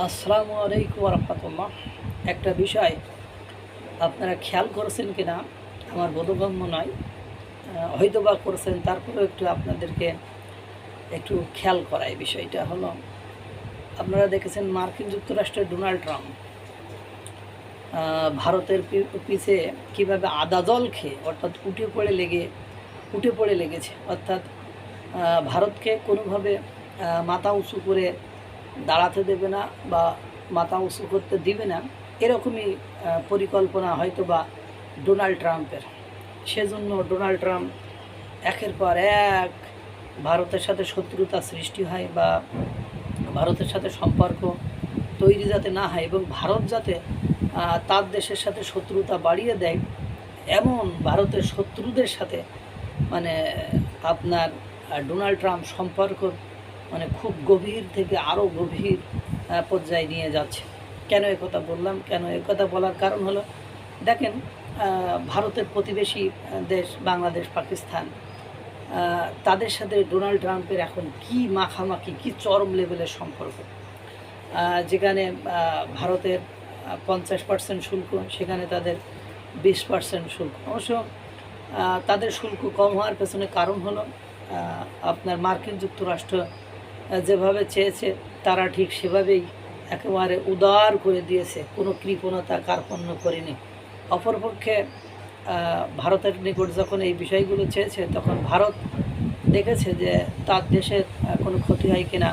আসসালামু আলাইকুম রহমতুল্লাহ। একটা বিষয়, আপনারা খেয়াল করেছেন কি না আমার বোধগম্য নয়। হয়তো বা করেছেন, তারপরেও একটু আপনাদেরকে একটু খেয়াল করা এই বিষয়টা হলো, আপনারা দেখেছেন মার্কিন যুক্তরাষ্ট্রের ডোনাল্ড ট্রাম্প ভারতের পিছে কীভাবে আদা জল খেয়ে, অর্থাৎ উঠে পড়ে লেগে, উঠে পড়ে লেগেছে, অর্থাৎ ভারতকে কোনোভাবে মাথা উঁচু করে দাঁড়াতে দেবে না বা মাথা উঁচু করতে দিবে না, এরকমই পরিকল্পনা হয়তো বা ডোনাল্ড ট্রাম্পের। সেজন্য ডোনাল্ড ট্রাম্প একের পর এক ভারতের সাথে শত্রুতা সৃষ্টি হয় বা ভারতের সাথে সম্পর্ক তৈরি যাতে না হয় এবং ভারত যাতে তার দেশের সাথে শত্রুতা বাড়িয়ে দেয়, এমন ভারতের শত্রুদের সাথে মানে আপনার ডোনাল্ড ট্রাম্প সম্পর্ক মানে খুব গভীর থেকে আরও গভীর পর্যায়ে নিয়ে যাচ্ছে। কেন কথা বললাম? কেন কথা বলার কারণ হলো, দেখেন ভারতের প্রতিবেশী দেশ বাংলাদেশ, পাকিস্তান তাদের সাথে ডোনাল্ড ট্রাম্পের এখন কি মাখামাখি, কি চরম লেভেলের সম্পর্ক। যেখানে ভারতের পঞ্চাশ পার্সেন্ট শুল্ক, সেখানে তাদের বিশ পার্সেন্ট শুল্ক। অবশ্য তাদের শুল্ক কম হওয়ার পেছনে কারণ হলো আপনার মার্কিন যুক্তরাষ্ট্র যেভাবে চেয়েছে তারা ঠিক সেভাবেই একেবারে উদার করে দিয়েছে। কোনো কৃপণতা কার্পণ্য করেনি। অপরপক্ষে ভারতের নিকট যখন এই বিষয়গুলো চেয়েছে তখন ভারত দেখেছে যে তার দেশের কোনো ক্ষতি হয় কিনা।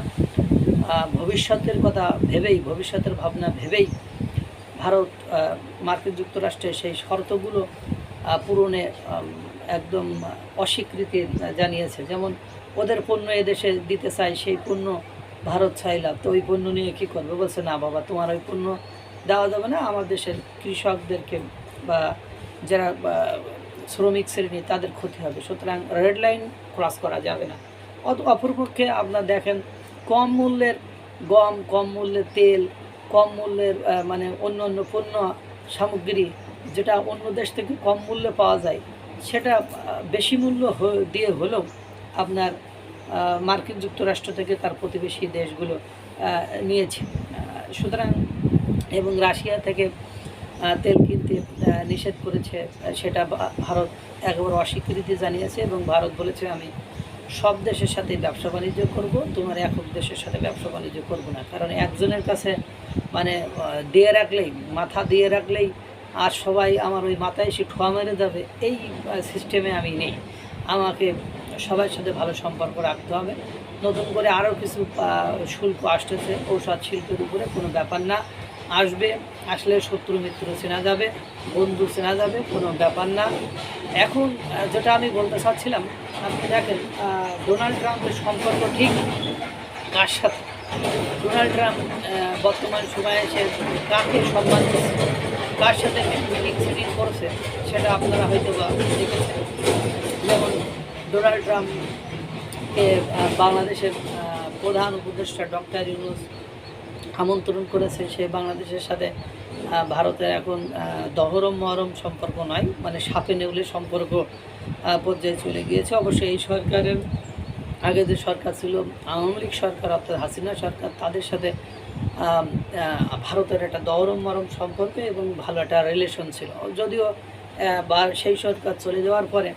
আহ, ভবিষ্যতের কথা ভেবেই ভবিষ্যতের ভাবনা ভেবেই ভারত মার্কিন যুক্তরাষ্ট্রের সেই শর্তগুলো পূরণে একদম অস্বীকৃতি জানিয়েছে। যেমন, ওদের পণ্য এদেশে দিতে চাই, সেই পণ্য ভারত চাইলাম, তো ওই পণ্য নিয়ে কী করবে? বলছে, না বাবা, তোমার ওই পণ্য দেওয়া যাবে না। আমার দেশের কৃষকদেরকে বা যারা শ্রমিক শ্রেণি তাদের ক্ষতি হবে। সুতরাং রেড লাইন ক্রস করা যাবে না। অত অপরপক্ষে আপনার দেখেন, কম মূল্যের গম, কম মূল্যের তেল, কম মূল্যের মানে অন্য অন্য পণ্য সামগ্রী, যেটা অন্য দেশ থেকে কম মূল্যে পাওয়া যায় সেটা বেশি মূল্য দিয়ে হলেও আপনার মার্কিন যুক্তরাষ্ট্র থেকে তার প্রতিবেশী দেশগুলো নিয়েছে। সুতরাং এবং রাশিয়া থেকে তেল কিনতে নিষেধ করেছে সেটা ভারত একেবারে অস্বীকৃতি জানিয়েছে এবং ভারত বলেছে, আমি সব দেশের সাথে ব্যবসা বাণিজ্য করব, তোমার একক দেশের সাথে ব্যবসা বাণিজ্য করব না। কারণ একজনের কাছে মানে দিয়ে রাখলেই, মাথা দিয়ে রাখলেই আর সবাই আমার ওই মাথায় এসে ঠোয়া মেরে যাবে, এই সিস্টেমে আমি নেই। আমাকে সবার সাথে ভালো সম্পর্ক রাখতে হবে। নতুন করে আরও কিছু শুল্ক আসতেছে, ঔষধ শিল্পের উপরে কোনো ব্যাপার না। আসবে, আসলে শত্রু মিত্র চেনা যাবে, বন্ধু চেনা যাবে, কোনো ব্যাপার না। এখন যেটা আমি বলতে চাচ্ছিলাম, আপনি দেখেন ডোনাল্ড ট্রাম্পের সম্পর্ক ঠিক কার সাথে? ডোনাল্ড ট্রাম্প বর্তমান সময়ে এসে কাকে সম্মান করছে কার সাথে মিটিং সিটিং করছে সেটা আপনারা হয়তো বা দেখেছেন। যেমন ডোনাল্ড ট্রাম্পকে বাংলাদেশের প্রধান উপদেষ্টা ডক্টর ইউনুস আমন্ত্রণ করেছে। সে বাংলাদেশের সাথে ভারতের এখন দহরম মহরম সম্পর্ক নয় মানে সাপে নেউলে সম্পর্ক পর্যায়ে চলে গিয়েছে। অবশ্যই এই সরকারের, আগে যে সরকার ছিল, আওয়ামী লীগ সরকার, অর্থাৎ হাসিনা সরকার, তাদের সাথে ভারতের একটা দরম মরম সম্পর্ক এবং ভালো একটা রিলেশন ছিল। যদিও বা সেই সরকার চলে যাওয়ার পরে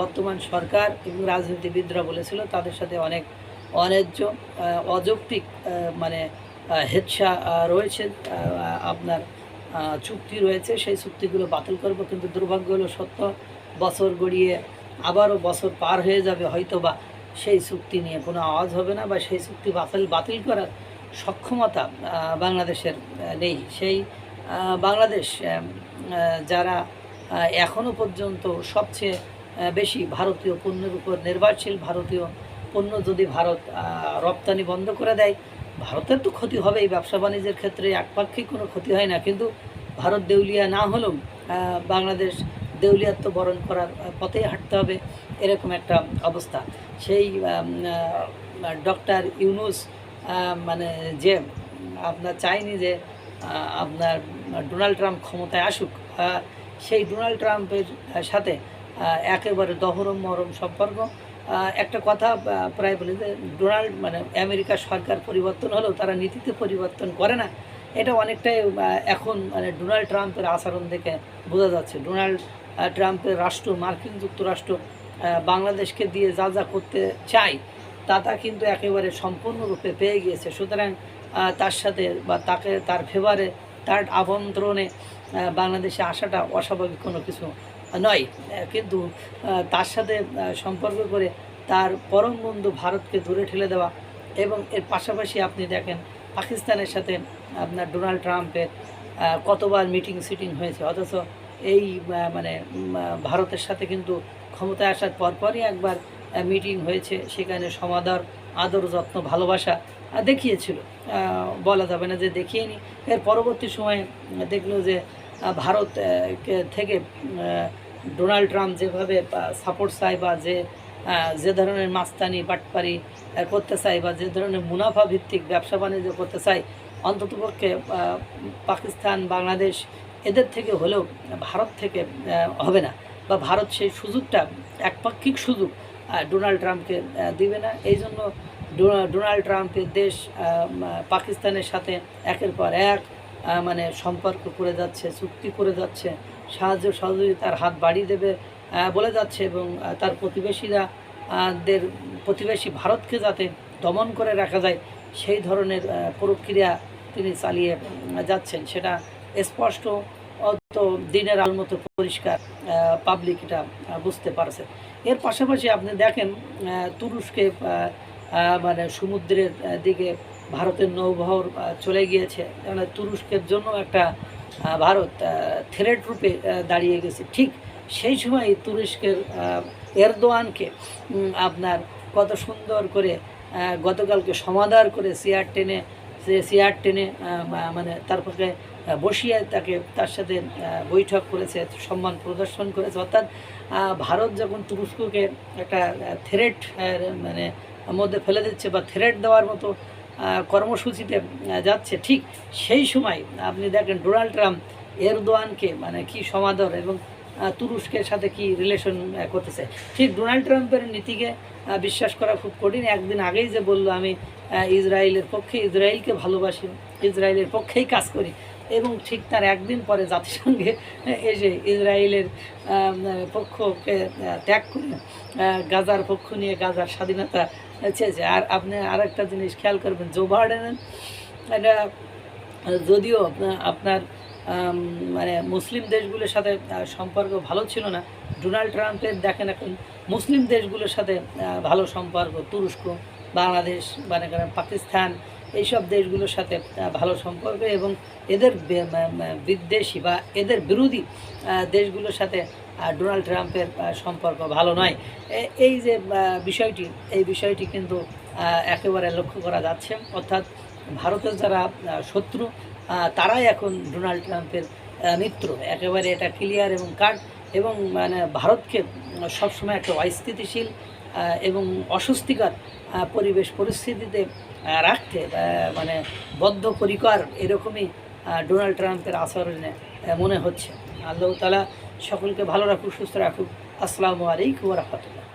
বর্তমান সরকার এবং রাজনীতিবিদরা বলেছিল তাদের সাথে অনেক অন্যায্য অযৌক্তিক মানে হেচ্ছা রয়েছে আপনার চুক্তি রয়েছে। সেই চুক্তিগুলো বাতিল করব, কিন্তু দুর্ভাগ্য হলো সত্য, বছর গড়িয়ে আবারও বছর পার হয়ে যাবে হয়তো বা সেই চুক্তি নিয়ে কোনো আওয়াজ হবে না বা সেই চুক্তি বাতিল বাতিল করার সক্ষমতা বাংলাদেশের নেই। সেই বাংলাদেশ যারা এখনও পর্যন্ত সবচেয়ে বেশি ভারতীয় পণ্যের উপর নির্ভরশীল, ভারতীয় পণ্য যদি ভারত রপ্তানি বন্ধ করে দেয়, ভারতের তো ক্ষতি হবে এই ব্যবসা বাণিজ্যের ক্ষেত্রে একপাক্ষিক কোনো ক্ষতি হয় না। কিন্তু ভারত দেউলিয়া না হলেও বাংলাদেশ দেউলিয়াত্ব বরণ করার পথেই হাঁটতে হবে, এরকম একটা অবস্থা। সেই ডক্টর ইউনুস মানে যে আপনার চাইনি যে আপনার ডোনাল্ড ট্রাম্প ক্ষমতায় আসুক সেই ডোনাল্ড ট্রাম্পের সাথে একেবারে দহরম মহরম সম্পর্ক। একটা কথা প্রায় বলে যে, ডোনাল্ড মানে আমেরিকার সরকার পরিবর্তন হলেও তারা নীতিতে পরিবর্তন করে না। এটা অনেকটাই এখন মানে ডোনাল্ড ট্রাম্পের আচরণ থেকে বোঝা যাচ্ছে। ডোনাল্ড ট্রাম্পের রাষ্ট্র, মার্কিন যুক্তরাষ্ট্র বাংলাদেশকে দিয়ে যা যা করতে চায় তা তা কিন্তু একেবারে সম্পূর্ণরূপে পেয়ে গিয়েছে। সুতরাং তার সাথে বা তাকে, তার ফেভারে, তার আমন্ত্রণে বাংলাদেশে আসাটা অস্বাভাবিক কোনো কিছু নয়। কিন্তু তার সাথে সম্পর্ক করে তার পরম বন্ধু ভারতকে দূরে ঠেলে দেওয়া এবং এর পাশাপাশি আপনি দেখেন, পাকিস্তানের সাথে আপনার ডোনাল্ড ট্রাম্পের কতবার মিটিং সিটিং হয়েছে। অথচ এই মানে ভারতের সাথে কিন্তু ক্ষমতায় আসার পরপরই একবার মিটিং হয়েছে, সেখানে সমাদর, আদর, যত্ন, ভালোবাসা দেখিয়েছিল। বলা যাবে না যে দেখিয়েনি। এর পরবর্তী সময়ে দেখল যে ভারত থেকে ডোনাল্ড ট্রাম্প যেভাবে সাপোর্ট চায় বা যে যে ধরনের মাস্তানি, বাটপারি করতে চায় বা যে ধরনের মুনাফা ভিত্তিক ব্যবসা বাণিজ্য করতে চায়, অন্ততপক্ষে পাকিস্তান, বাংলাদেশ, এদের থেকে হলেও ভারত থেকে হবে না। বা ভারত সেই সুযোগটা, একপাক্ষিক সুযোগ ডোনাল্ড ট্রাম্পকে দিবে না। এই জন্য ডোনাল্ড ট্রাম্পের দেশ পাকিস্তানের সাথে একের পর এক মানে সম্পর্ক করে যাচ্ছে, চুক্তি করে যাচ্ছে, সাহায্য সহযোগিতার হাত বাড়িয়ে দেবে বলে যাচ্ছে এবং তার প্রতিবেশীরা দের প্রতিবেশী ভারতকে যাতে দমন করে রাখা যায়, সেই ধরনের প্রক্রিয়া তিনি চালিয়ে যাচ্ছেন। সেটা স্পষ্ট, অত দিনের আল মতো পরিষ্কার পাবলিক এটা বুঝতে পারছে। এর পাশাপাশি আপনি দেখেন তুরস্কে মানে সমুদ্রের দিকে ভারতের নৌবহর চলে গিয়েছে। মানে তুরস্কের জন্য একটা ভারত থ্রেড রূপে দাঁড়িয়ে গেছে। ঠিক সেই সময় তুরস্কের এরদোয়ানকে আপনার কত সুন্দর করে গতকালকে সমাধার করে চেয়ার টেনে চেয়ার টেনে মানে তারপরে বসিয়ে তাকে, তার সাথে বৈঠক করেছে, সম্মান প্রদর্শন করেছে। অর্থাৎ ভারত যখন তুরস্ককে একটা থ্রেট মানে মধ্যে ফেলে দিচ্ছে বা থ্রেট দেওয়ার মতো কর্মসূচিতে যাচ্ছে, ঠিক সেই সময় আপনি দেখেন ডোনাল্ড ট্রাম্প এরদোয়ানকে মানে কি সমাদর এবং তুরস্কের সাথে কি রিলেশন করতেছে? ঠিক ডোনাল্ড ট্রাম্পের নীতিকে বিশ্বাস করা খুব কঠিন। একদিন আগেই যে বলল, আমি ইসরায়েলের পক্ষে, ইসরায়েলকে ভালোবাসি, ইসরায়েলের পক্ষেই কাজ করি। এবং ঠিক তার একদিন পরে জাতিসংঘে এসে ইসরায়েলের পক্ষকে ত্যাগ করে গাজার পক্ষ নিয়ে গাজার স্বাধীনতা চেয়েছে। আর আপনি আরেকটা জিনিস খেয়াল করবেন, জো বাইডেনের এটা, যদিও আপনার মানে মুসলিম দেশগুলোর সাথে সম্পর্ক ভালো ছিল না। ডোনাল্ড ট্রাম্পের দেখেন এখন, মুসলিম দেশগুলোর সাথে ভালো সম্পর্ক, তুরস্ক, বাংলাদেশ মানে পাকিস্তান, এইসব দেশগুলোর সাথে ভালো সম্পর্ক এবং এদের বিদ্বেষী বা এদের বিরোধী দেশগুলোর সাথে ডোনাল্ড ট্রাম্পের সম্পর্ক ভালো নয়। এই যে বিষয়টি, এই বিষয়টি কিন্তু একেবারে লক্ষ্য করা যাচ্ছে। অর্থাৎ ভারতের যারা শত্রু তারাই এখন ডোনাল্ড ট্রাম্পের মিত্র। একেবারে এটা ক্লিয়ার এবং কার্ড এবং মানে ভারতকে সবসময় একটা অস্থিতিশীল এবং অস্বস্তিকর পরিবেশ পরিস্থিতিতে রাখতে মানে বদ্ধপরিকর এরকমই ডোনাল্ড ট্রাম্পের আচরণে মনে হচ্ছে। আল্লাহ তালা সকলকে ভালো রাখুক, সুস্থ রাখুক। আসসালামু আলাইকুম রহমতুল্লাহ।